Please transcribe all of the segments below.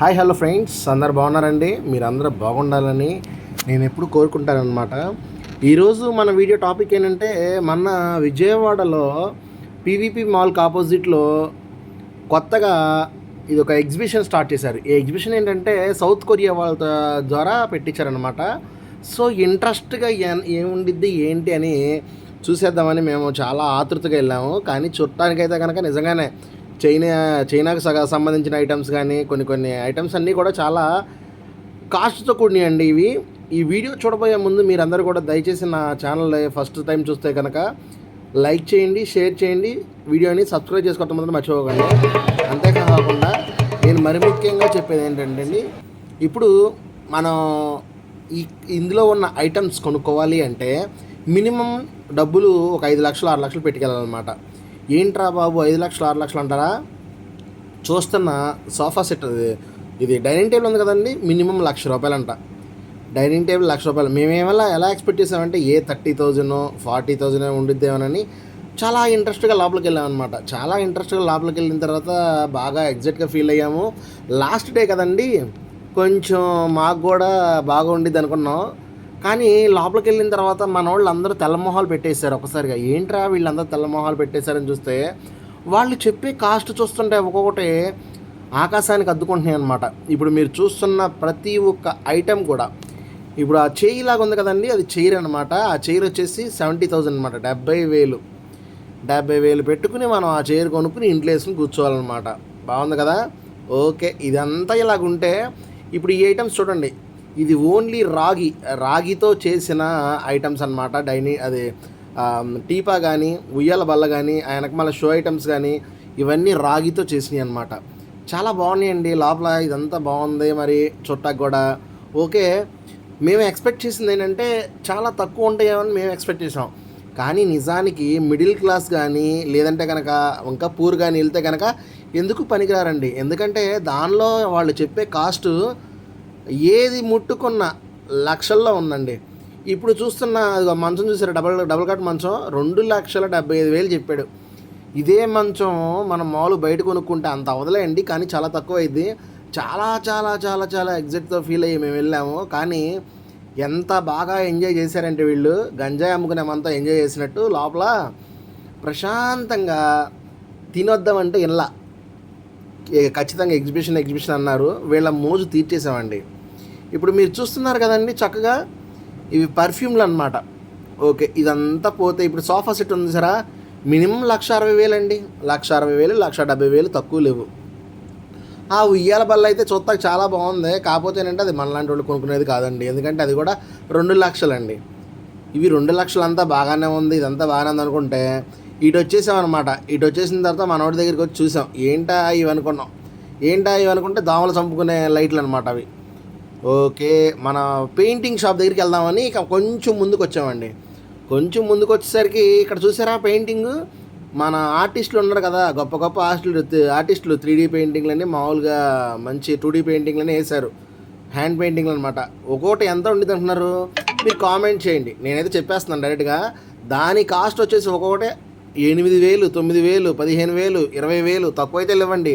Hi hello friends. అందరు బాగున్నారండి? మీరు బాగుండాలని నేను ఎప్పుడు కోరుకుంటానమాట ఈరోజు మన వీడియో టాపిక్ ఏంటంటే మొన్న విజయవాడలో పీవీపీ మాల్కి ఆపోజిట్లో కొత్తగా ఇది ఒక ఎగ్జిబిషన్ స్టార్ట్ చేశారు. ఈ ఎగ్జిబిషన్ ఏంటంటే సౌత్ కొరియా వాళ్ళ ద్వారా పెట్టించారనమాట సో ఇంట్రెస్ట్గా ఏముండిద్ది ఏంటి అని చూసేద్దామని మేము చాలా ఆతృతగా వెళ్ళాము. కానీ చూడటానికైతే కనుక నిజంగానే చైనా చైనాకు సగ సంబంధించిన ఐటమ్స్ కానీ కొన్ని కొన్ని ఐటమ్స్ అన్నీ కూడా చాలా కాస్ట్తో కూడినాయండి ఇవి. ఈ వీడియో చూడబోయే ముందు మీరందరూ కూడా దయచేసి నా ఛానల్ ఫస్ట్ టైం చూస్తే కనుక లైక్ చేయండి షేర్ చేయండి. వీడియోని సబ్స్క్రైబ్ చేసుకోవటం మాత్రం మర్చిపోకండి. అంతేకాకుండా నేను మరి ముఖ్యంగా చెప్పేది ఏంటంటే అండి ఇప్పుడు మనం ఈ ఇందులో ఉన్న ఐటమ్స్ కొనుక్కోవాలి అంటే మినిమం డబ్బులు ఒక ఐదు లక్షలు ఆరు లక్షలు పెట్టుకెళ్ళాలన్నమాట. ఏంట్రా బాబు ఐదు లక్షలు ఆరు లక్షలు అంటారా? చూస్తున్న సోఫా సెట్ అది. ఇది డైనింగ్ టేబుల్ ఉంది కదండి మినిమం లక్ష రూపాయలంట. డైనింగ్ టేబుల్ లక్ష రూపాయలు. మేమేమలా ఎలా ఎక్స్పెక్ట్ చేసామంటే a thirty thousand forty thousand ఉండిద్దేమోనని చాలా ఇంట్రెస్ట్గా లోపలికి వెళ్ళామన్నమాట చాలా ఇంట్రెస్ట్గా లోపలికి వెళ్ళిన తర్వాత బాగా ఎగ్జాక్ట్గా ఫీల్ అయ్యాము. లాస్ట్ డే కదండి కొంచెం మాకు కూడా బాగా ఉండిద్ది అనుకున్నాం. కానీ లోపలికి వెళ్ళిన తర్వాత మన వాళ్ళు అందరూ తెల్లమొహాలు పెట్టేశారు ఒకసారిగా. ఏంట్రా వీళ్ళందరూ తెల్లమొహాలు పెట్టేశారని చూస్తే వాళ్ళు చెప్పే కాస్ట్ చూస్తుంటే ఒక్కొక్కటి ఆకాశానికి అద్దుకుంటున్నాయి అనమాట ఇప్పుడు మీరు చూస్తున్న ప్రతి ఒక్క ఐటెం కూడా ఇప్పుడు ఆ చైర్ లాగా ఉంది కదండి అది చైర్ అనమాట ఆ చైర్ వచ్చేసి సెవెంటీ థౌజండ్ అనమాట డెబ్బై వేలు. డెబ్బై వేలు పెట్టుకుని మనం ఆ చైర్ కొనుక్కుని ఇంట్లో వేసుకుని కూర్చోవాలన్నమాట. బాగుంది కదా? ఓకే ఇదంతా ఇలాగుంటే ఇప్పుడు ఈ ఐటమ్స్ చూడండి. ఇది ఓన్లీ రాగి రాగితో చేసిన ఐటమ్స్ అనమాట డైనీ అది టీపా కానీ ఉయ్యాల బల్ల కానీ ఆయనకు మళ్ళీ షో ఐటమ్స్ కానీ ఇవన్నీ రాగితో చేసినాయి అనమాట చాలా బాగున్నాయండి. లోపల ఇదంతా బాగుంది. మరి చుట్టాకు కూడా. ఓకే మేము ఎక్స్పెక్ట్ చేసింది ఏంటంటే చాలా తక్కువ ఉంటాయేమని మేము ఎక్స్పెక్ట్ చేసాం కానీ నిజానికి మిడిల్ క్లాస్ కానీ లేదంటే కనుక ఇంకా పూర్ కానీ వెళ్తే కనుక ఎందుకు పనికిరారండి? ఎందుకంటే దానిలో వాళ్ళు చెప్పే కాస్ట్ ఏది ముట్టుకున్న లక్షల్లో ఉందండి. ఇప్పుడు చూస్తున్న మంచం చూసారు? డబల్ డబల్ కట్ మంచం రెండు లక్షల డెబ్బై ఐదు వేలు చెప్పాడు. ఇదే మంచం మనం మామూలు బయట కొనుక్కుంటే అంత అవదలేండి కానీ చాలా తక్కువ అయింది చాలా చాలా చాలా చాలా ఎగ్జాక్ట్తో ఫీల్ అయ్యి మేము వెళ్ళాము. కానీ ఎంత బాగా ఎంజాయ్ చేశారంటే వీళ్ళు. గంజాయి అమ్ముకునేమంతా ఎంజాయ్ చేసినట్టు లోపల ప్రశాంతంగా తినొద్దామంటే ఇలా ఖచ్చితంగా ఎగ్జిబిషన్ ఎగ్జిబిషన్ అన్నారు. వీళ్ళ మోజు తీర్చేసామండి ఇప్పుడు మీరు చూస్తున్నారు కదండి చక్కగా ఇవి పర్ఫ్యూమ్లు అనమాట ఓకే ఇదంతా పోతే ఇప్పుడు సోఫా సెట్ ఉంది సరా. మినిమం లక్ష అరవై వేలు అండి లక్ష అరవై వేలు లక్ష డెబ్బై వేలు తక్కువ లేవు. ఆ ఉయ్యాల బల్ల అయితే చూస్తాకి చాలా బాగుంది. కాకపోతే ఏంటంటే అది మనలాంటి వాళ్ళు కొనుక్కునేది కాదండి. ఎందుకంటే అది కూడా రెండు లక్షలండి. ఇవి రెండు లక్షలంతా బాగానే ఉంది. ఇదంతా బాగానే ఉంది అనుకుంటే ఇటు వచ్చేసాం అనమాట ఇటు వచ్చేసిన తర్వాత మనోడి దగ్గరికి వచ్చి చూసాం. ఏంటా ఇవి అనుకున్నాం. ఏంటా ఇవి అనుకుంటే దోమలు చంపుకునే లైట్లు అనమాట అవి. ఓకే మన పెయింటింగ్ షాప్ దగ్గరికి వెళ్దామని ఇక కొంచెం ముందుకు వచ్చామండి కొంచెం ముందుకు వచ్చేసరికి ఇక్కడ చూసారా పెయింటింగ్? మన ఆర్టిస్టులు ఉన్నారు కదా గొప్ప గొప్ప ఆర్టిస్టులు ఆర్టిస్టులు త్రీ డీ పెయింటింగ్లని మామూలుగా మంచి టూ డీ పెయింటింగ్లని వేశారు. హ్యాండ్ పెయింటింగ్లు అనమాట ఒక్కోటి ఎంత ఉండేది అంటున్నారు? మీరు కామెంట్ చేయండి. నేనైతే చెప్పేస్తున్నాను డైరెక్ట్గా. దాని కాస్ట్ వచ్చేసి ఒక్కొక్కటే ఎనిమిది వేలు తొమ్మిది వేలు పదిహేను వేలు ఇరవై వేలు తక్కువైతే లేవండి.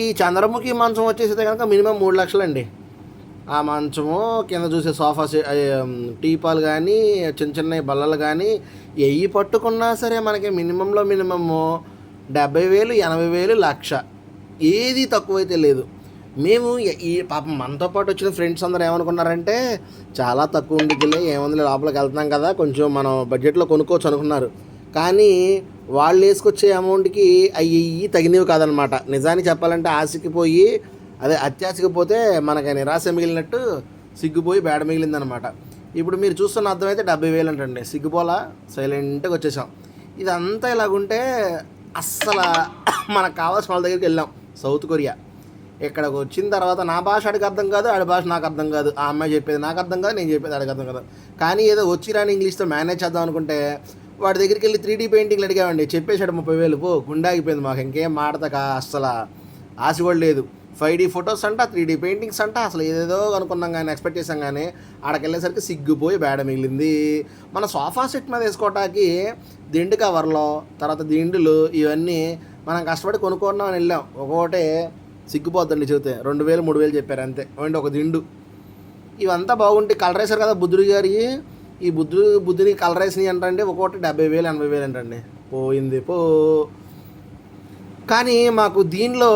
ఈ చంద్రముఖి మంచం వచ్చేసి కనుక మినిమం మూడు లక్షలండి. ఆ మంచము కింద చూసే సోఫా టీపాలు కానీ చిన్న చిన్న బల్లలు కానీ ఎయ్యి పట్టుకున్నా సరే మనకి మినిమంలో మినిమము డెబ్బై వేలు ఎనభై వేలు లక్ష. ఏది తక్కువైతే లేదు. మేము ఈ పాపం మనతో పాటు వచ్చిన ఫ్రెండ్స్ అందరూ ఏమనుకున్నారంటే చాలా తక్కువ ఉండిద్దిలే ఏముంది లోపలికి వెళ్తున్నాం కదా కొంచెం మనం బడ్జెట్లో కొనుక్కోవచ్చు అనుకున్నారు. కానీ వాళ్ళు వేసుకొచ్చే అమౌంట్కి అవి తగినవి కాదనమాట. నిజాన్ని చెప్పాలంటే ఆశకి పోయి అదే అత్యాశకి పోతే మనకి నిరాశ మిగిలినట్టు సిగ్గుపోయి బేడ మిగిలిందనమాట. ఇప్పుడు మీరు చూస్తున్న అర్థమైతే డెబ్బై వేలు అంటండి. సిగ్గుపోలా సైలెంట్గా వచ్చేసాం. ఇదంతా ఇలాగుంటే అస్సలు మనకు కావాల్సిన వాళ్ళ దగ్గరికి వెళ్ళాం. South Korea. ఇక్కడికి వచ్చిన తర్వాత నా భాష ఆడికి అర్థం కాదు ఆడి భాష నాకు అర్థం కాదు. ఆ అమ్మాయి చెప్పేది నాకు అర్థం కాదు నేను చెప్పేది ఆడికి అర్థం కాదు. కానీ ఏదో వచ్చి రాని ఇంగ్లీష్తో మేనేజ్ చేద్దాం అనుకుంటే వాడి దగ్గరికి వెళ్ళి త్రీ డీ పెయింటింగ్లు అడిగామండి. చెప్పేశాడు ముప్పై వేలు పో గుండాగిపోయింది మాకు ఇంకేం మాడతా అసలు ఆశ కూడా లేదు. ఫైవ్ డీ ఫొటోస్ అంట త్రీ డీ పెయింటింగ్స్ అంట అసలు ఏదేదో అనుకున్నాం కానీ ఎక్స్పెక్ట్ చేసాం కానీ ఆడకెళ్ళేసరికి సిగ్గుపోయి బేడ మిగిలింది. మన సోఫా సెట్ మీద వేసుకోవటానికి దిండు కవర్లో తర్వాత దిండులు ఇవన్నీ మనం కష్టపడి కొనుక్కున్నామని వెళ్ళాం. ఒక్కొక్కటే సిగ్గుపోద్దండి చెబితే. రెండు వేలు మూడు వేలు చెప్పారు అంతే. అండి ఒక దిండు. ఇవంతా బాగుంటే కలర్ వేశారు కదా బుద్ధుడి గారి. ఈ బుద్ధుడు బుద్ధుని కలరేసినవి వేసినాయి అంటండి ఒక్కొక్కటి డెబ్బై వేలు ఎనభై వేలు అంటండి పోయింది పో. కానీ మాకు దీనిలో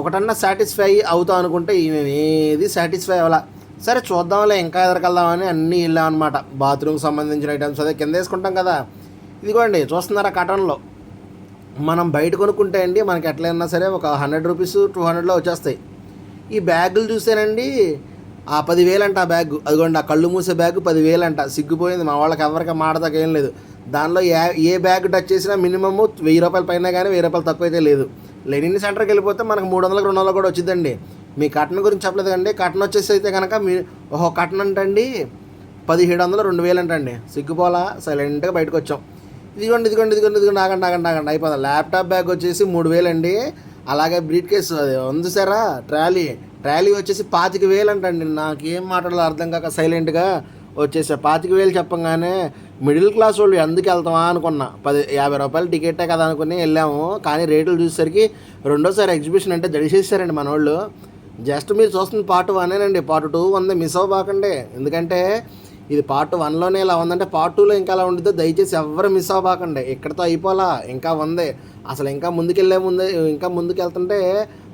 ఒకటన్నా సాటిస్ఫై అవుతాం అనుకుంటే మేము ఏది సాటిస్ఫై అవ్వాల. సరే చూద్దాంలే ఇంకా ఎదరకెళ్దామని అన్నీ వెళ్ళాం అనమాట బాత్రూమ్కి సంబంధించిన ఐటమ్స్ అదే కింద వేసుకుంటాం కదా. ఇదిగోండి చూస్తున్నారా కటన్లో మనం బయట కొనుక్కుంటే అండి మనకి ఎట్లయినా సరే ఒక హండ్రెడ్ రూపీస్ టూ హండ్రెడ్లో వచ్చేస్తాయి. ఈ బ్యాగులు చూసానండి ఆ పదివేలంట ఆ బ్యాగ్. అదిగోండి ఆ కళ్ళు మూసే బ్యాగ్ పదివేలంట. సిగ్గుపోయింది మా వాళ్ళకి ఎవరికి మాడదాకా ఏం లేదు. దానిలో ఏ ఏ బ్యాగ్ టచ్ చేసినా మినిమమ్ వెయ్యి రూపాయల పైన కానీ వెయ్యి రూపాయలు తక్కువ అయితే లేదు. లెనిన్ సెంటర్కి వెళ్ళిపోతే మనకు మూడు వందలకు రెండు వందలు కూడా వచ్చిందండి మీ కటన్ గురించి చెప్పలేదు కండి కటన్ వచ్చేసి అయితే కనుక మీ ఓహో కటన్ అంటండి పదిహేడు వందలు రెండు వేలు అంటండి సిగ్గుపోలా సైలెంట్గా బయటకు వచ్చాం. ఇదిగోండి ఇదిగోండి ఇదిగోండి ఇదిగోండి ఆగండి ఆగండి ఆగండి అయిపోతుంది ల్యాప్టాప్ బ్యాగ్ వచ్చేసి మూడు వేలండి అలాగే బ్రీట్ కేసు అది ఉంది సారా? ట్రాలీ. ర్యాలీ వచ్చేసి పాతిక వేలు అంటండి. నాకేం మాట్లాడాలో అర్థం కాక సైలెంట్గా వచ్చేసా. పాతిక వేలు చెప్పంగానే మిడిల్ క్లాస్ వాళ్ళు ఎందుకు వెళ్తామా అనుకున్నా. పది యాభై రూపాయలు టికెటే కదా అనుకుని వెళ్ళాము. కానీ రేట్లు చూసేసరికి రెండోసారి ఎగ్జిబిషన్ అంటే దడిసేసారండి మన వాళ్ళు జస్ట్ మీరు చూస్తున్న పార్ట్ వనేనండి పార్ట్ టూ ఉంది. మిస్ అవ్వబాకండి. ఎందుకంటే ఇది పార్ట్ వన్లోనే ఇలా ఉందంటే పార్ట్ టూలో ఇంకా అలా ఉండిద్దో దయచేసి ఎవరు మిస్ అవ్వబాకండి. ఇక్కడతో అయిపోలా. ఇంకా ఉంది. అసలు ఇంకా ముందుకెళ్ళే ముందే ఇంకా ముందుకు వెళ్తుంటే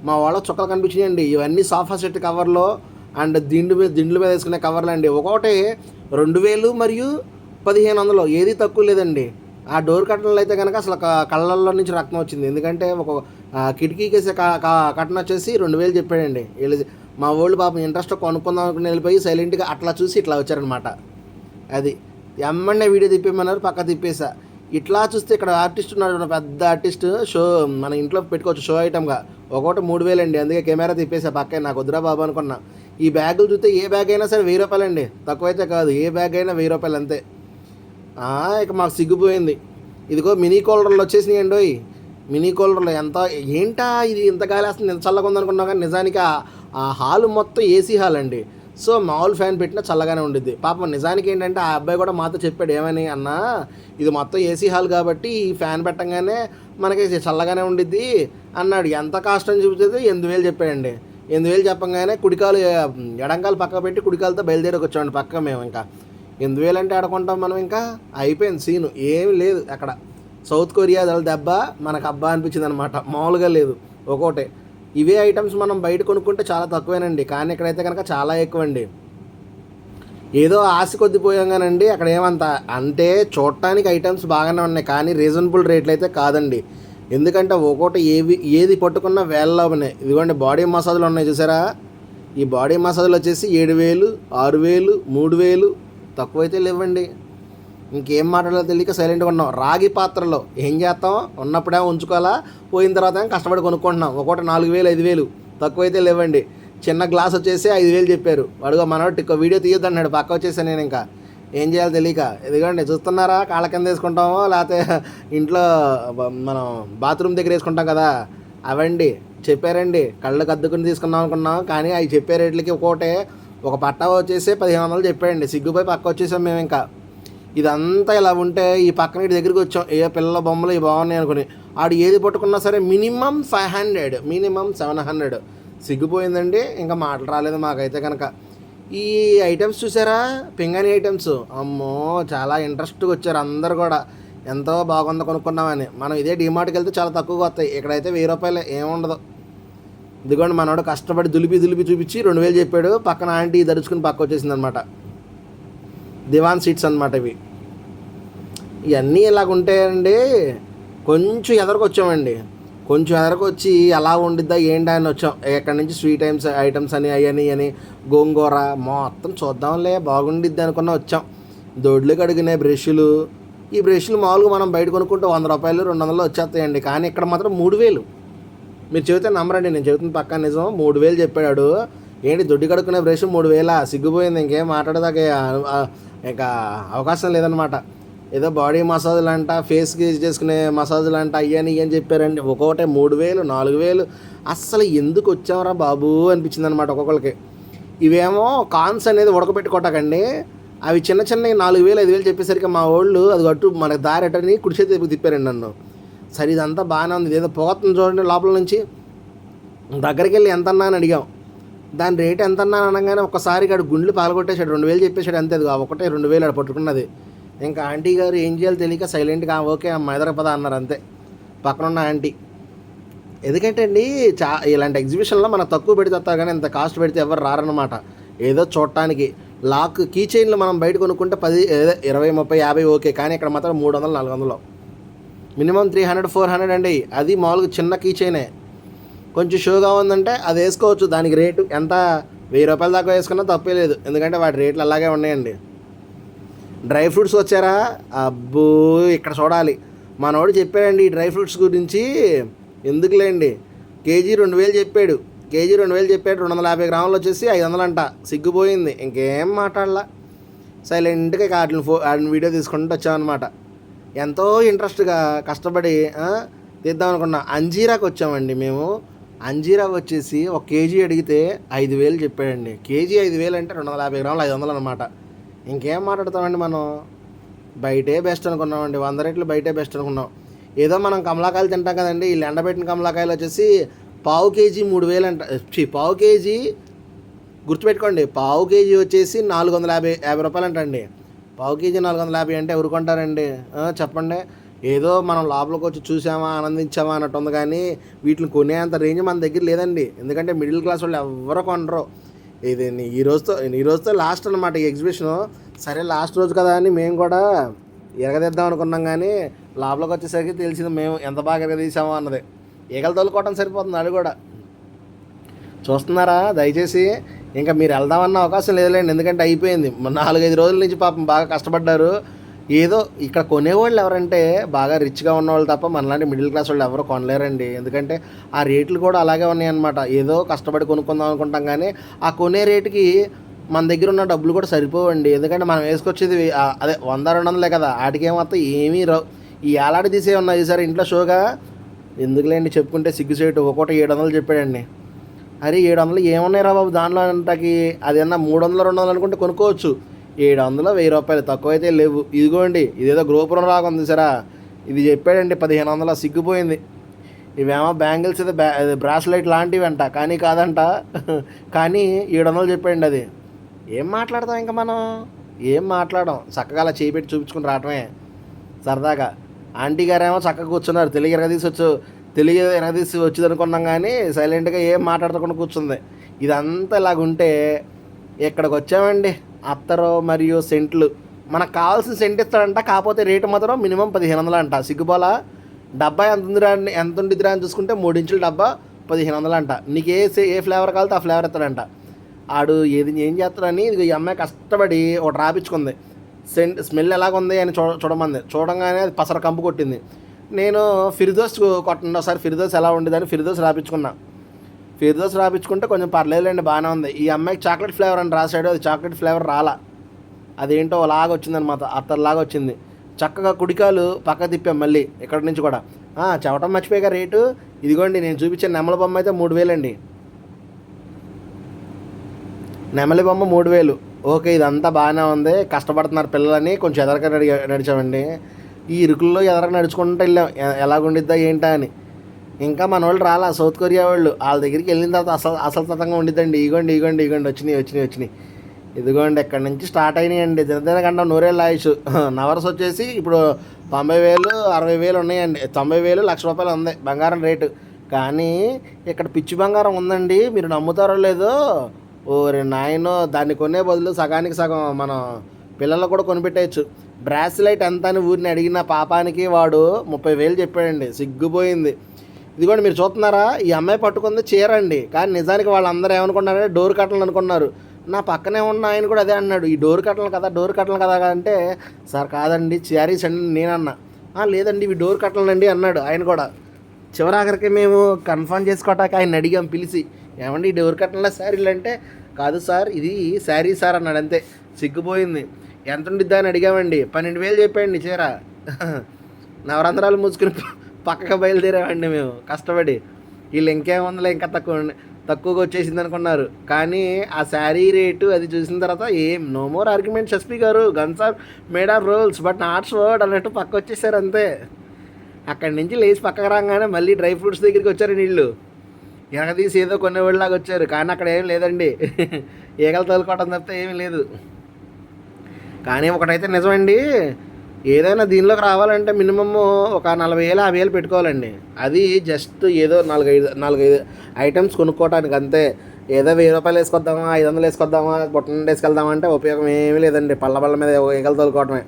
మా వాళ్ళ చుక్కలు కనిపించినాయండి. ఇవన్నీ సోఫా సెట్ కవర్లో అండ్ దిండు మీద దిండ్ల మీద వేసుకునే కవర్లు అండి. ఒక్కొక్కటి రెండు వేలు మరియు పదిహేను వందలు. ఏది తక్కువ లేదండి. ఆ డోర్ కట్టన్లు అయితే కనుక అసలు కళ్ళల్లో నుంచి రక్తం వచ్చింది. ఎందుకంటే ఒక కిటికీకి వేసే క- వచ్చేసి రెండు వేలు చెప్పాడండి. వీళ్ళు మా వాళ్ళు పాపం ఇంట్రెస్ట్ కొనుక్కుందాం అనుకుని వెళ్ళిపోయి సైలెంట్గా అట్లా చూసి ఇట్లా వచ్చారనమాట అది ఎమ్మండే వీడియో తిప్పేమన్నారు పక్క తిప్పేసా ఇట్లా చూస్తే ఇక్కడ ఆర్టిస్ట్ ఉన్నాడు పెద్ద ఆర్టిస్ట్ షో మన ఇంట్లో పెట్టుకోవచ్చు షో ఐటమ్గా ఒకటి మూడు వేలండి అందుకే కెమెరా తిప్పేసా పక్కే నాకు వద్దురా బాబు అనుకున్నా. ఈ బ్యాగులు చూస్తే ఏ బ్యాగ్ అయినా సరే వెయ్యి రూపాయలండి తక్కువైతే కాదు ఏ బ్యాగ్ అయినా వెయ్యి రూపాయలు అంతే. ఇక మాకు సిగ్గుపోయింది. ఇదిగో మినీ కూలర్లు వచ్చేసినాయండి ఓయ్. మినీ కూలర్లు ఎంత ఏంటా ఇది ఇంత గాలి వస్తుంది ఎంత చల్లగా ఉందనుకున్నాం కానీ నిజానికి ఆ- ఆ హాల్ మొత్తం ఏసీ హాల్ అండి. సో మామూలు ఫ్యాన్ పెట్టినా చల్లగానే ఉండిద్ది. పాపం నిజానికి ఏంటంటే ఆ అబ్బాయి కూడా మాతో చెప్పాడు ఏమని అన్నా? ఇది మొత్తం ఏసీ హాల్ కాబట్టి ఈ ఫ్యాన్ పెట్టంగానే మనకి చల్లగానే ఉండిద్ది. అన్నాడు. ఎంత కాస్ట్ అని చూపితే ఎనిమిది వేలు చెప్పాడండి. ఎనిమిది వేలు చెప్పంగానే కుడికాలు ఎడంకాలు పక్క పెట్టి కుడికాలతో బయలుదేరికి వచ్చామండి పక్క మేము ఇంకా. ఎనిమిది వేలు అంటే ఆడుకుంటాం మనం ఇంకా? అయిపోయింది సీను. ఏమి లేదు అక్కడ. సౌత్ కొరియా దళ దెబ్బ మనకు అబ్బా అనిపించింది అనమాట మామూలుగా లేదు. ఒక్కోటే. ఇవే ఐటమ్స్ మనం బయట కొనుక్కుంటే చాలా తక్కువేనండి. కానీ ఇక్కడైతే కనుక చాలా ఎక్కువ అండి ఏదో ఆశ కొద్దిపోయాం కానండి అక్కడ ఏమంత అంటే చూడటానికి ఐటమ్స్ బాగానే ఉన్నాయి కానీ రీజనబుల్ రేట్లు అయితే కాదండి. ఎందుకంటే ఒక్కొక్కటి ఏవి ఏది పట్టుకున్నా వేలలో ఉన్నాయి ఇదిగోండి బాడీ మసాజులు ఉన్నాయి చూసారా? ఈ బాడీ మసాజులు వచ్చేసి ఏడు వేలు ఆరు వేలు మూడు వేలు తక్కువైతే లేవండి. ఇంకేం మాట్లాడాలో తెలియక సైలెంట్గా ఉన్నాం. రాగి పాత్రలో ఏం చేస్తాం? ఉన్నప్పుడే ఉంచుకోవాలా? పోయిన తర్వాత కష్టపడి కొనుక్కుంటున్నాం. ఒకటి నాలుగు వేలు ఐదు వేలు. తక్కువైతే లేవండి. చిన్న గ్లాస్ వచ్చేసి ఐదు వేలు చెప్పారు. అడుగు మనోటి ఒక వీడియో తీయొద్దు అన్నాడు. పక్క వచ్చేసాను నేను ఇంకా. ఏం చేయాలో తెలియక. ఇదిగోండి చూస్తున్నారా? కాళ్ళ కింద వేసుకుంటామో. లేకపోతే ఇంట్లో మనం బాత్రూమ్ దగ్గర వేసుకుంటాం కదా. అవండి చెప్పారండి. కళ్ళకు కద్దుకుని తీసుకుందాం అనుకున్నాం. కానీ అవి చెప్పే రేట్లకి ఒక్కోటే. ఒక పట్టా వచ్చేసి పదిహేను వందలు చెప్పాడండి. సిగ్గుపోయి పక్క వచ్చేసాం మేము ఇంకా. ఇదంతా ఇలా ఉంటే ఈ పక్కన ఇటు దగ్గరికి వచ్చాం. ఏ పిల్లల బొమ్మలు ఇవి బాగున్నాయి అనుకుని. ఆడు ఏది పట్టుకున్నా సరే minimum five hundred minimum seven hundred. సిగ్గిపోయిందండి. ఇంకా మాటలు రాలేదు మాకైతే కనుక. ఈ ఐటమ్స్ చూసారా? పింగని ఐటమ్స్. అమ్మో చాలా ఇంట్రెస్ట్గా వచ్చారు అందరు కూడా. ఎంతో బాగుందో కొనుక్కున్నామని. మనం ఇదే డిమార్ట్కి వెళ్తే చాలా తక్కువగా వస్తాయి. ఇక్కడైతే వెయ్యి రూపాయలు ఏముండదు ఇదిగోండి మనోడు కష్టపడి దులిపి దులిపి చూపించి రెండు వేలు చెప్పాడు. పక్కన ఆంటీ దరుచుకుని పక్క వచ్చేసింది అనమాట దివాన్ సీట్స్ అనమాట ఇవి. ఇవన్నీ ఇలాగ ఉంటాయండి కొంచెం ఎదరకు వచ్చామండి కొంచెం ఎదరకు వచ్చి ఎలా ఉండిద్దా ఏంటి అని వచ్చాం. ఎక్కడి నుంచి స్వీట్ ఐమ్స్ ఐటమ్స్ అని అయ్యని అని గోంగూర మొత్తం చూద్దాంలే బాగుండిద్ది అనుకున్న వచ్చాం. దొడ్లు కడిగిన బ్రష్లు. ఈ బ్రష్లు మామూలుగా మనం బయట కొనుక్కుంటే వంద రూపాయలు రెండు వందలు వచ్చేస్తాయండి. కానీ ఇక్కడ మాత్రం మూడు వేలు. మీరు చెబితే నమ్మరండి నేను చెబుతున్న పక్క నిజం. మూడు వేలు చెప్పాడు. ఏంటి దొడ్డు కడుక్కునే బ్రష్ మూడు వేల? సిగ్గుపోయింది ఇంకేం మాట్లాడదాకా ఇంకా అవకాశం లేదనమాట ఏదో బాడీ మసాజులు అంట ఫేస్కి చేసుకునే మసాజులు అంట అయ్యని అని చెప్పారండి. ఒక్కొక్కటే మూడు వేలు నాలుగు వేలు. అస్సలు ఎందుకు వచ్చావరా బాబు అనిపించింది అనమాట ఒక్కొక్కరికి ఇవేమో కాన్స్ అనేది ఉడకబెట్టుకోటకండి. అవి చిన్న చిన్న నాలుగు వేలు ఐదు వేలు చెప్పేసరికి మా వాళ్ళు అది అటు మనకు దారి అటని కుడి చేతి తిప్పారండి నన్ను. సరే ఇదంతా బాగానే ఉంది. ఏదో పొగతుంది చూడండి లోపల నుంచి. దగ్గరికి వెళ్ళి ఎంత అన్నా అని అడిగాం. దాని రేట్ ఎంత అన్నా అనగానే ఒక్కసారి గడు గుండ్లు పాల్గొట్టేశాడు రెండు వేలు చెప్పేశాడు అంతే ఒకటే రెండు వేలు ఆడ పట్టుకున్నది. ఇంకా ఆంటీ గారు ఏం చేయాలో తెలియక సైలెంట్గా ఓకే అమ్మ ఎదరపద అన్నారు అంతే. పక్కన ఉన్న ఆంటీ. ఎందుకంటే అండి చా ఇలాంటి ఎగ్జిబిషన్లో మనం తక్కువ పెడితే వస్తారు కానీ ఇంత కాస్ట్ పెడితే ఎవరు రారనమాట ఏదో చూడటానికి. లాక్ కీ చైన్లు మనం బయట కొనుక్కుంటే పది ఏదో ఇరవై ముప్పై యాభై ఓకే కానీ ఇక్కడ మాత్రం మూడు వందలు నాలుగు వందలు. Minimum three hundred four hundred అండి. అది మామూలుగా చిన్న కీ చైనే కొంచెం షోగా ఉందంటే అది వేసుకోవచ్చు. దానికి రేటు ఎంత? వెయ్యి రూపాయల దాకా వేసుకున్నా తప్పే లేదు. ఎందుకంటే వాటి రేట్లు అలాగే ఉన్నాయండి. డ్రై ఫ్రూట్స్ వచ్చారా? అబ్బో ఇక్కడ చూడాలి. మనోడు చెప్పాడండి ఈ డ్రై ఫ్రూట్స్ గురించి ఎందుకులేండి? కేజీ రెండు వేలు చెప్పాడు. కేజీ రెండు వేలు చెప్పాడు. రెండు వందల యాభై గ్రాములు వచ్చేసి ఐదు వందలు అంట సిగ్గుపోయింది. ఇంకేం మాట్లాడలా? సైలెంట్గా వాటిని ఫో వాటిని వీడియో తీసుకుంటూ వచ్చామన్నమాట. ఎంతో ఇంట్రెస్ట్గా కష్టపడి తీద్దామనుకున్నా తీద్దాం అనుకున్నా. అంజీరాకి వచ్చామండి మేము. అంజీరా వచ్చేసి ఒక కేజీ అడిగితే ఐదు వేలు చెప్పాడండి. కేజీ ఐదు వేలు అంటే రెండు వందల యాభై గ్రాములు ఐదు వందలు అనమాట ఇంకేం మాట్లాడతామండి మనం? బయటే బెస్ట్ అనుకున్నామండి. వంద రేట్లు బయటే బెస్ట్ అనుకున్నాం. ఏదో మనం కమలాకాయలు తింటాం కదండి. ఈ ఎండబెట్టిన కమలాకాయలు వచ్చేసి పావు కేజీ మూడు వేలు అంట ఛీ, పావు కేజీ గుర్తుపెట్టుకోండి. పావు కేజీ వచ్చేసి నాలుగు వందల యాభై యాభై రూపాయలు అంటండి. పావు కేజీ నాలుగు వందల యాభై అంటే ఎవరు కొంటారండి? చెప్పండి. ఏదో మనం లోపలికి వచ్చి చూసామా ఆనందించామా అన్నట్టు ఉంది కానీ వీటిని కొనేంత రేంజ్ మన దగ్గర లేదండి. ఎందుకంటే మిడిల్ క్లాస్ వాళ్ళు ఎవరు కొనరు. ఇది ఈ రోజుతో ఈ రోజుతో లాస్ట్ అనమాట ఈ ఎగ్జిబిషన్ సరే లాస్ట్ రోజు కదా అని మేము కూడా ఎరగదిద్దాం అనుకున్నాం కానీ లోపలికి వచ్చేసరికి తెలిసింది మేము ఎంత బాగా ఎరగదీసామో అన్నది. ఈగలు తోలుకోవటం సరిపోతుంది అది కూడా. చూస్తున్నారా? దయచేసి ఇంకా మీరు వెళ్దామన్న అవకాశం లేదులేండి. ఎందుకంటే అయిపోయింది. నాలుగైదు రోజుల నుంచి పాపం బాగా కష్టపడ్డారు. ఏదో ఇక్కడ కొనేవాళ్ళు ఎవరంటే బాగా రిచ్గా ఉన్నవాళ్ళు తప్ప మనలాంటి మిడిల్ క్లాస్ వాళ్ళు ఎవరు కొనలేరండి. ఎందుకంటే ఆ రేట్లు కూడా అలాగే ఉన్నాయన్నమాట. ఏదో కష్టపడి కొనుక్కుందాం అనుకుంటాం కానీ ఆ కొనే రేటుకి మన దగ్గర ఉన్న డబ్బులు కూడా సరిపోవండి. ఎందుకంటే మనం వేసుకొచ్చేది అదే వంద రెండు వందలే కదా. వాటికి ఏమొస్తాయి ఏమీ రావు. ఈ ఏలాడి తీసే ఉన్నాయి సార్ ఇంట్లో షోగా? ఎందుకులేండి చెప్పుకుంటే సిగ్గుసేటు ఒక్కొక్కటి ఏడు వందలు చెప్పాడండి. అరే ఏడు వందలు ఏమున్నాయి రా బాబు దాంట్లో అంటకి? అదేమన్నా మూడు వందలు రెండు వందలు అనుకుంటే కొనుక్కోవచ్చు. ఏడు వందలు వెయ్యి రూపాయలు. తక్కువ అయితే లేవు. ఇదిగోండి ఇదేదో గృహపురం రాకుంది సరా. ఇది చెప్పాడండి పదిహేను వందలు సిగ్గిపోయింది. ఇవేమో బ్యాంగిల్స్ ఇది బ్యా బ్రాస్లైట్ లాంటివి అంట కానీ కాదంట. కానీ ఏడు వందలు చెప్పాడండి అది. ఏం మాట్లాడతాం ఇంకా మనం? ఏం మాట్లాడడం? చక్కగా అలా చేపెట్టి చూపించుకుని రావటమే. సరదాగా. ఆంటీ గారేమో చక్కగా కూర్చున్నారు. తెలుగు ఎరగదీసి వచ్చు తెలుగు ఎరగదీసి వచ్చింది అనుకున్నాం కానీ సైలెంట్గా ఏం మాట్లాడకుండా కూర్చుంది. ఇదంతా ఇలాగుంటే ఇక్కడికి వచ్చామండి అత్తరు మరియు సెంట్లు. మనకు కావాల్సిన సెంట్ ఇస్తాడంట కాకపోతే రేటు మాత్రం మినిమం పదిహేను వందలు అంట. సిగ్గుపోలా డబ్బా ఎంత ఉందిరా ఎంత ఉండిద్దిరా అని చూసుకుంటే మూడు ఇంచుల డబ్బా పదిహేను వందలు అంట. నీకు ఏ సే- ఏ ఫ్లేవర్ కావాలితే ఆ ఫ్లేవర్ ఇస్తాడంట. ఆడు ఏది ఏం చేస్తాడని ఇది ఈ అమ్మాయి కష్టపడి ఒకటి రాపించుకుంది సెంట్ స్మెల్ ఎలాగుంది అని చూడ చూడమంది. చూడంగానే అది పసర కంపు కొట్టింది. నేను ఫిరిదోస్ కొట్టండి ఒకసారి ఫిరిదోస్ ఎలా ఉండేదని ఫిరిదోస్ రాపించుకున్నా ఫిర్దోస్ రాపించుకుంటే కొంచెం పర్లేదులేండి బాగానే ఉంది. ఈ అమ్మాయికి చాక్లెట్ ఫ్లేవర్ అని రాశాడు అది చాక్లెట్ ఫ్లేవర్ రాలా. అదేంటో లాగా వచ్చిందనమాట అత్తర్లాగా వచ్చింది. చక్కగా కుడికాలు పక్క తిప్పాం మళ్ళీ ఇక్కడ నుంచి కూడా. ఆ, మర్చిపోయాక రేటు ఇదిగోండి నేను చూపించిన నెమల బొమ్మ అయితే మూడు వేలండి. నెమలి బొమ్మ మూడు వేలు. ఓకే ఇదంతా బాగానే ఉంది కష్టపడుతున్నారు పిల్లలని కొంచెం ఎదరక నడిచామండి. ఈ ఇరుకుల్లో ఎదరక నడుచుకుంటూ వెళ్ళాం ఎలాగుండిద్దా ఏంటా అని. ఇంకా మన వాళ్ళు రాలా సౌత్ కొరియా వాళ్ళు. వాళ్ళ దగ్గరికి వెళ్ళిన తర్వాత అసలు అసలు తతంగా ఉండిద్దండి. ఇగోండి ఇగోండి ఇగోండి వచ్చినాయి వచ్చినాయి వచ్చినాయి. ఇదిగోండి ఎక్కడి నుంచి స్టార్ట్ అయినాయండి? దినదినకంటే నూరేళ్ళు ఆయుష్. నవర్స్ వచ్చేసి ఇప్పుడు తొంభై వేలు అరవై వేలు ఉన్నాయండి. తొంభై వేలు లక్ష రూపాయలు ఉంది బంగారం రేటు. కానీ ఇక్కడ పిచ్చి బంగారం ఉందండి. మీరు నమ్ముతారో లేదో? ఓరి నాయనో దాన్ని కొనే బదులు సగానికి సగం మనం పిల్లలు కూడా కొనిపెట్టేయచ్చు. బ్రాస్లైట్ ఎంత అని ఊరిని అడిగిన పాపానికి వాడు ముప్పై వేలు చెప్పాడండి. సిగ్గుపోయింది. ఇదిగోండి మీరు చూస్తున్నారా? ఈ అమ్మాయి పట్టుకుంది చీర అండి. కానీ నిజానికి వాళ్ళందరూ ఏమనుకున్నారంటే డోర్ కట్టలు అనుకున్నారు. నా పక్కనే ఉన్న ఆయన కూడా అదే అన్నాడు. ఈ డోర్ కట్టలు కదా డోర్ కట్టలు కదా అంటే సార్ కాదండి శారీస్ అండి నేనన్నా. లేదండి ఇవి డోర్ కట్టలండి అన్నాడు ఆయన కూడా. చివరాఖరికి మేము కన్ఫర్మ్ చేసుకోవటానికి ఆయన అడిగాం పిలిచి. ఏమండి ఈ డోర్ కట్టల శారీలు అంటే? కాదు సార్ ఇది శారీ సార్ అన్నాడు అంతే. సిగ్గుపోయింది. ఎంత ఉండిద్దా? అని అడిగామండి. పన్నెండు వేలు చెప్పాయండి చీర. నవరంధ్రాలు మూసుకుని పక్కకు బయలుదేరామండి మేము. కష్టపడి. వీళ్ళు ఇంకేముందిలే ఇంకా తక్కువ తక్కువగా వచ్చేసింది అనుకున్నారు. కానీ ఆ శారీ రేటు అది చూసిన తర్వాత ఏం నో మోర్ ఆర్గ్యుమెంట్స్ ఎస్పీ గారు guns are made are rolls but not word అన్నట్టు పక్క వచ్చేసారు అంతే. అక్కడి నుంచి లేచి పక్కకు రాగానే మళ్ళీ డ్రై ఫ్రూట్స్ దగ్గరికి వచ్చారు నీళ్ళు ఎరగదీసి ఏదో కొనేవాళ్ళలాగా వచ్చారు. కానీ అక్కడ ఏం లేదండి. ఈగలు తోలుకోవడం తప్పితే ఏమీ లేదు. కానీ ఒకటైతే నిజమండి. ఏదైనా దీనిలోకి రావాలంటే మినిమమ్ ఒక నలభై వేలు యాభై వేలు పెట్టుకోవాలండి. అది జస్ట్ ఏదో నాలుగైదు నాలుగైదు ఐటమ్స్ కొనుక్కోవడానికి అంతే. ఏదో వెయ్యి రూపాయలు వేసుకొద్దామా ఐదు వందలు వేసుకొద్దామా బుట్టన వేసుకెళ్దామా అంటే ఉపయోగం ఏమీ లేదండి. పళ్ళ పళ్ళ మీద ఈగలు తోలుకోవటమే.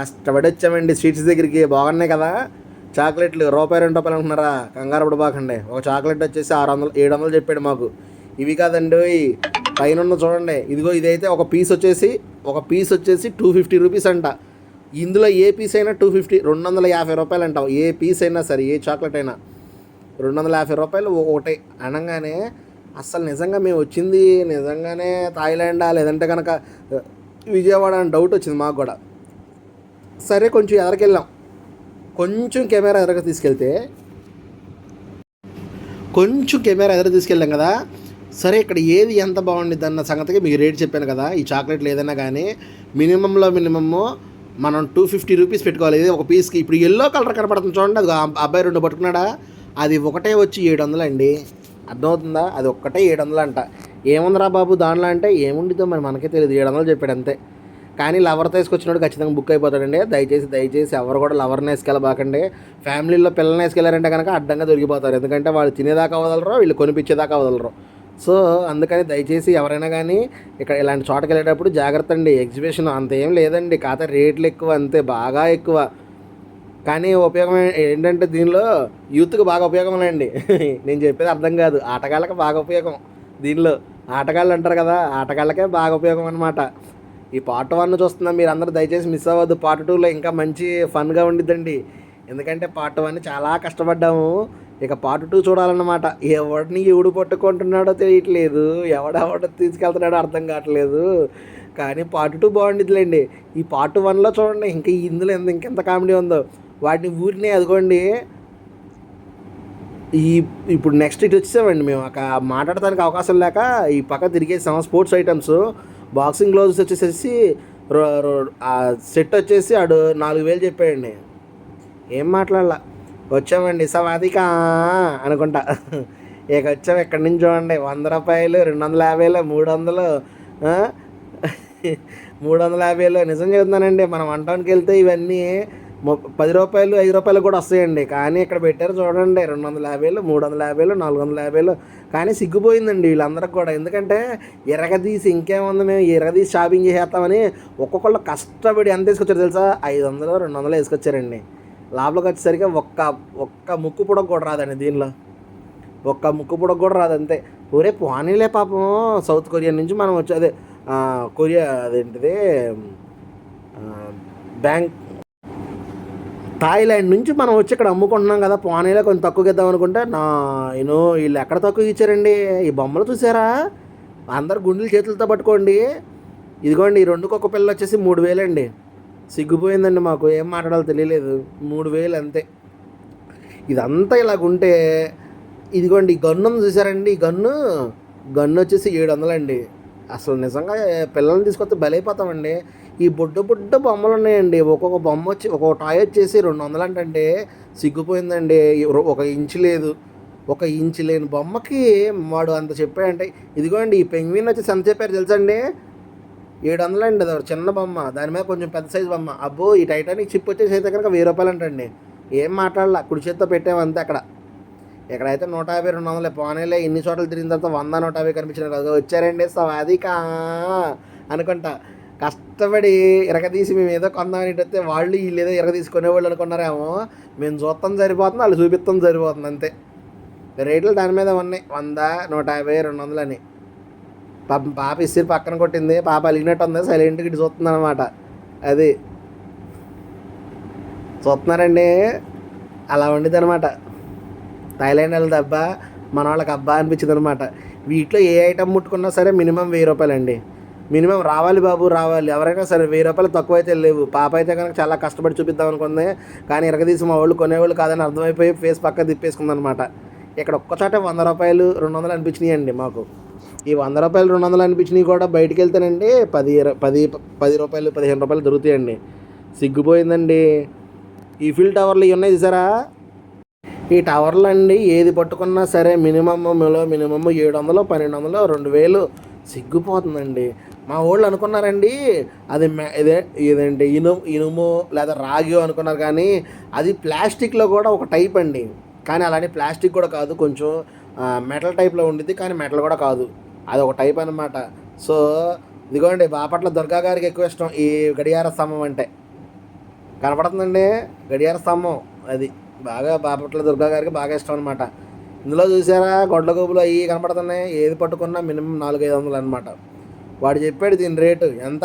కష్టపడి వచ్చామండి స్వీట్స్ దగ్గరికి. బాగున్నాయి కదా. చాక్లెట్లు రూపాయి రెండు రూపాయలు అంటున్నారా? కంగారు పడబాకండి ఒక చాక్లెట్ వచ్చేసి ఆరు వందలు ఏడు వందలు చెప్పాడు మాకు. ఇవి కాదండి పైన ఉన్న చూడండి. ఇదిగో ఇదైతే ఒక పీస్ వచ్చేసి ఒక పీస్ వచ్చేసి టూ ఫిఫ్టీ రూపీస్ అంట. ఇందులో ఏ పీస్ అయినా టూ ఫిఫ్టీ రెండు వందల యాభై రూపాయలు అంటావు. ఏ పీస్ అయినా సరే ఏ చాక్లెట్ అయినా రెండు వందల యాభై రూపాయలు ఒకటే. అనగానే అస్సలు నిజంగా మేము వచ్చింది నిజంగానే థాయిలాండా లేదంటే కనుక విజయవాడ అని డౌట్ వచ్చింది మాకు కూడా. సరే కొంచెం ఎదరికెళ్ళాం కొంచెం కెమెరా ఎదరకు తీసుకెళ్తే కొంచెం కెమెరా ఎదురు తీసుకెళ్ళాం కదా. సరే ఇక్కడ ఏది ఎంత బాగుండిద్ది అన్న సంగతికి మీకు రేట్ చెప్పాను కదా. ఈ చాక్లెట్లు ఏదైనా కానీ మినిమంలో మినిమమ్ మనం టూ ఫిఫ్టీ రూపీస్ పెట్టుకోవాలి. ఇది ఒక పీస్కి ఇప్పుడు ఎల్లో కలర్ కనపడుతుంది చూడండి. అది అబ్బాయి రెండు పట్టుకున్నాడా? అది ఒకటే వచ్చి ఏడు వందలు అండి. అర్థమవుతుందా? అది ఒక్కటే ఏడు వందలు అంట. ఏముందిరా బాబు దానిలో అంటే? ఏముండిద్దో మరి మనకే తెలియదు ఏడు వందలు చెప్పాడు అంతే. కానీ లవర్తో వేసుకొచ్చినోడు ఖచ్చితంగా బుక్ అయిపోతాడండి. దయచేసి దయచేసి ఎవరు కూడా లవర్ని వేసుకెళ్ళబాకండి. ఫ్యామిలీలో పిల్లల్ని వేసుకెళ్ళారంటే కనుక అడ్డంగా దొరికిపోతారు. ఎందుకంటే వాళ్ళు తినేదాకా వదలరు వీళ్ళు కొనిపించేదాకా వదలరు. సో అందుకని దయచేసి ఎవరైనా కానీ ఇక్కడ ఇలాంటి చోటకి వెళ్ళేటప్పుడు జాగ్రత్త అండి. ఎగ్జిబిషన్ అంత ఏం లేదండి. కాకపోతే రేట్లు ఎక్కువ అంతే బాగా ఎక్కువ. కానీ ఉపయోగం ఏంటంటే దీనిలో యూత్కి బాగా ఉపయోగం అండి నేను చెప్పేది అర్థం కాదు. ఆటగాళ్ళకి బాగా ఉపయోగం. దీనిలో ఆటగాళ్ళు అంటారు కదా ఆటగాళ్ళకే బాగా ఉపయోగం అనమాట ఈ పార్ట్ వన్ చూస్తున్నా మీరు అందరూ దయచేసి మిస్ అవ్వద్దు. పార్ట్ టూలో ఇంకా మంచి ఫన్గా ఉండిద్దండి. ఎందుకంటే పార్ట్ వన్ చాలా కష్టపడ్డాము. ఇక పార్ట్ టూ చూడాలన్నమాట. ఎవడిని ఎవడు పట్టుకుంటున్నాడో తెలియట్లేదు. ఎవడెవడ తీసుకెళ్తున్నాడో అర్థం కావట్లేదు. కానీ పార్ట్ టూ బాగుండిద్దిలేండి. ఈ పార్ట్ వన్లో చూడండి ఇంకా ఇందులో ఎంత ఇంకెంత కామెడీ ఉందో. వాటిని ఊరిని అదిగోండి. ఈ ఇప్పుడు నెక్స్ట్ ఇటు వచ్చేసామండి మేము. అక్కడ మాట్లాడటానికి అవకాశం లేక ఈ పక్క తిరిగేసాం స్పోర్ట్స్ ఐటమ్స్ బాక్సింగ్ గ్లౌజెస్ వచ్చేసేసి రో- రో- సెట్ వచ్చేసి ఆడు నాలుగు వేలు చెప్పాడండి. ఏం మాట్లాడాల? వచ్చామండి సవాదికా అనుకుంటా. ఇక వచ్చాం ఎక్కడి నుంచి చూడండి వంద రూపాయలు రెండు వందల యాభైలు మూడు వందలు మూడు వందల యాభైలు. నిజం చెబుతున్నానండి మనం వన్ టౌన్కి వెళ్తే ఇవన్నీ పది రూపాయలు ఐదు రూపాయలు కూడా వస్తాయండి. కానీ ఇక్కడ పెట్టారు చూడండి రెండు వందల యాభైలు మూడు వందల యాభైలు నాలుగు వందల యాభైలు. కానీ సిగ్గుపోయిందండి వీళ్ళందరికి కూడా. ఎందుకంటే ఎరగదీసి ఇంకేముంది మేము ఎరగదీసి షాపింగ్ చేసేస్తామని ఒక్కొక్కళ్ళు కష్టపడి ఎంత తీసుకొచ్చారు తెలుసా? ఐదు వందలు రెండు వందలు వేసుకొచ్చారండి. లోపలికి వచ్చేసరికి ఒక్క ఒక్క ముక్కు పుడక కూడా రాదండి దీనిలో. ఒక్క ముక్కు పుడక కూడా రాదు అంతే. ఒరే పోనీలే పాపం సౌత్ కొరియా నుంచి మనం వచ్చి అదే కొరియా అదేంటిది బ్యాంక్ థాయిలాండ్ నుంచి మనం వచ్చి ఇక్కడ అమ్ముకుంటున్నాం కదా పోనీలో కొంచెం తక్కువ ఇద్దాం అనుకుంటే నా నేను వీళ్ళు ఎక్కడ తక్కువ ఇచ్చారండి? ఈ బొమ్మలు చూసారా? అందరు గుండెలు చేతులతో పట్టుకోండి. ఇదిగోండి ఈ రెండుకు ఒక పిల్ల వచ్చేసి మూడు వేలండి. సిగ్గుపోయిందండి మాకు. ఏం మాట్లాడాలో తెలియలేదు. మూడు వేలు అంతే. ఇదంతా ఇలాగుంటే ఇదిగోండి ఈ గన్ను చూసారండి? ఈ గన్ను గన్ను వచ్చేసి ఏడు వందలండి అసలు నిజంగా పిల్లల్ని తీసుకొస్తే బలైపోతామండి. ఈ బుడ్డ బుడ్డ బొమ్మలు ఉన్నాయండి. ఒక్కొక్క బొమ్మ వచ్చి ఒక్కొక్క టాయ్ వచ్చేసి రెండు వందలు అంటే సిగ్గుపోయిందండి ఒక ఇంచు లేదు. ఒక ఇంచు లేని బొమ్మకి వాడు అంత చెప్పాడంటే ఇదిగోండి ఈ పెంగ్విన్ వచ్చేసి ఎంత చెప్పారు తెలుసండి ఏడు వందలు అండి అది చిన్న బొమ్మ. దాని మీద కొంచెం పెద్ద సైజు బొమ్మ. అబ్బో ఈ టైటానిక్ చిప్ వచ్చేసి అయితే కనుక వెయ్యి రూపాయలు అంటండి. ఏం మాట్లాడాల కుడి చేత్తో పెట్టాము అక్కడ. ఎక్కడైతే నూట యాభై రెండు వందలే పోనేలే ఇన్ని చోట్ల తిరిగిన తర్వాత వంద నూట యాభై కనిపించిన కదా వచ్చారండి సవాదికా అనుకుంటా. కష్టపడి ఇరగదీసి మేము ఏదో కొందామని వస్తే వాళ్ళు వీళ్ళు ఏదో ఇరగదీసి వాళ్ళు అనుకున్నారేమో. మేము చూస్తాం సరిపోతుంది వాళ్ళు చూపిస్తాం సరిపోతుంది అంతే. రేట్లు దాని మీద ఉన్నాయి. వంద నూట యాభై రెండు వందలు అని పాప పాప ఇసిరి పక్కన కొట్టింది పాప అలిగినట్టు ఉంది సైలెంట్గా ఇటు చూస్తుంది అనమాట అది చూస్తున్నారండి అలా ఉండిద్ది అనమాట థాయిలాండ్ వెళ్ళదు అబ్బా మన వాళ్ళకి అబ్బా అనిపించింది అనమాట వీటిలో ఏ ఐటమ్ ముట్టుకున్నా సరే మినిమం వెయ్యి రూపాయలండి. మినిమం రావాలి బాబు రావాలి. ఎవరైనా సరే వెయ్యి రూపాయలు తక్కువ అయితే లేవు. పాప అయితే కనుక చాలా కష్టపడి చూపిద్దాం అనుకుంది కానీ ఇరగదీసి మా వాళ్ళు కొనేవాళ్ళు కాదని అర్థమైపోయి ఫేస్ పక్క తిప్పేసుకుంది అనమాట ఇక్కడ ఒక్కచోట వంద రూపాయలు రెండు వందలు అనిపించినాయి అండి మాకు. ఈ వంద రూపాయలు రెండు వందలు అనిపించినవి కూడా బయటికి వెళ్తేనండి పది పది పది రూపాయలు పదిహేను రూపాయలు దొరుకుతాయండి. సిగ్గుపోయిందండి. ఈ ఫిల్ టవర్లు ఇవి ఉన్నాయి చూసారా? ఈ టవర్లు అండి ఏది పట్టుకున్నా సరే మినిమమ్ మినిమమ్ ఏడు వందలు పన్నెండు వందలు రెండు వేలు సిగ్గుపోతుందండి. మా వాళ్ళు అనుకున్నారండి అది మె- ఇదే ఇదేంటి ఇనుము ఇనుము లేదా రాగి అనుకున్నారు కానీ అది ప్లాస్టిక్లో కూడా ఒక టైప్ అండి. కానీ అలానే ప్లాస్టిక్ కూడా కాదు కొంచెం మెటల్ టైప్లో ఉండిద్ది కానీ మెటల్ కూడా కాదు. అది ఒక టైప్ అనమాట సో ఇదిగోండి బాపట్ల దుర్గా గారికి ఎక్కువ ఇష్టం ఈ గడియార స్తంభం అంటే. కనపడుతుందండి? గడియార స్తంభం అది. బాగా బాపట్ల దుర్గా గారికి బాగా ఇష్టం అనమాట ఇందులో చూసారా గొడ్ల గోపులు అవి కనపడుతున్నాయి. ఏది పట్టుకున్నా మినిమం నాలుగు ఐదు వందలు అనమాట వాడు చెప్పాడు దీని రేటు ఎంత?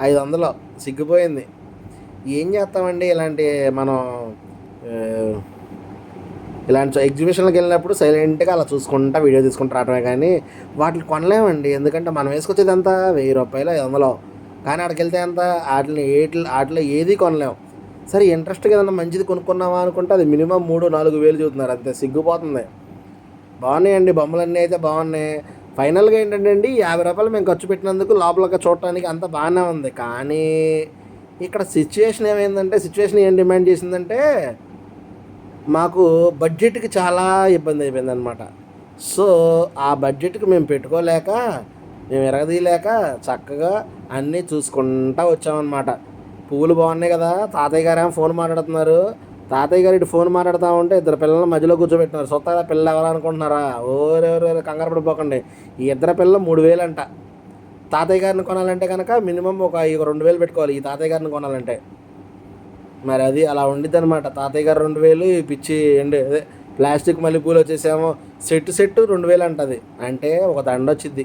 ఐదు వందలు. సిగ్గిపోయింది. ఏం చేస్తామండి ఇలాంటి మనం ఇలాంటి ఎగ్జిబిషన్కి వెళ్ళినప్పుడు సైలెంట్గా అలా చూసుకుంటా వీడియో తీసుకుంటూ రావటమే కానీ వాటిని కొనలేమండి. ఎందుకంటే మనం వేసుకొచ్చేది ఎంత వెయ్యి రూపాయలు ఐదు వందలు. కానీ అక్కడికి వెళ్తే ఎంత వాటిని ఏటి వాటిలో ఏది కొనలేము సరే ఇంట్రెస్ట్గా ఏదైనా మంచిది కొనుక్కున్నామా అనుకుంటే అది మినిమం మూడు నాలుగు వేలు చూస్తున్నారు. అంతే సిగ్గుపోతుంది. బాగున్నాయండి బొమ్మలన్నీ అయితే బాగున్నాయి. ఫైనల్గా ఏంటంటే అండి యాభై రూపాయలు మేము ఖర్చు పెట్టినందుకు లోపలగా చూడటానికి అంత బాగానే ఉంది. కానీ ఇక్కడ సిచ్యువేషన్ ఏమైందంటే సిచ్యువేషన్ ఏం డిమాండ్ చేసిందంటే మాకు బడ్జెట్కి చాలా ఇబ్బంది అయిపోయింది అనమాట సో ఆ బడ్జెట్కి మేము పెట్టుకోలేక మేము ఎరగదీయలేక చక్కగా అన్నీ చూసుకుంటా వచ్చామన్నమాట. పువ్వులు బాగున్నాయి కదా తాతయ్య గారు ఏమో ఫోన్ మాట్లాడుతున్నారు. తాతయ్య గారు ఇటు ఫోన్ మాట్లాడుతూ ఉంటే ఇద్దరు పిల్లలు మధ్యలో కూర్చోబెట్టినారు. సొత్తగా పిల్లలు ఎవరు అనుకుంటున్నారా ఓరెవరు కంగారు పడిపోకండి. ఈ ఇద్దరు పిల్లలు మూడు వేలు అంట తాతయ్య గారిని కొనాలంటే కనుక మినిమం ఒక ఈ రెండు వేలు పెట్టుకోవాలి ఈ తాతయ్య గారిని కొనాలంటే. మరి అది అలా ఉండిద్ది అనమాట తాతయ్య గారు రెండు వేలు ఈ పిచ్చి ఎండి అదే ప్లాస్టిక్ మల్లెపూలు వచ్చేసేమో సెట్ సెట్ రెండు వేలు అంటది. అంటే ఒక దండ వచ్చింది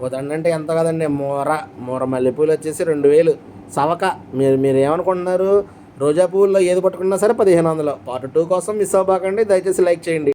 ఒక దండ అంటే ఎంత కదండి? మూర మూర మల్లెపూలు వచ్చేసి రెండు వేలు. సవక మీరు మీరు ఏమనుకుంటున్నారు? రోజా పువ్వుల్లో ఏది పట్టుకున్నా సరే పదిహేను వందలు. పార్ట్ టూ కోసం మిస్ అవ్వకండి దయచేసి లైక్ చేయండి.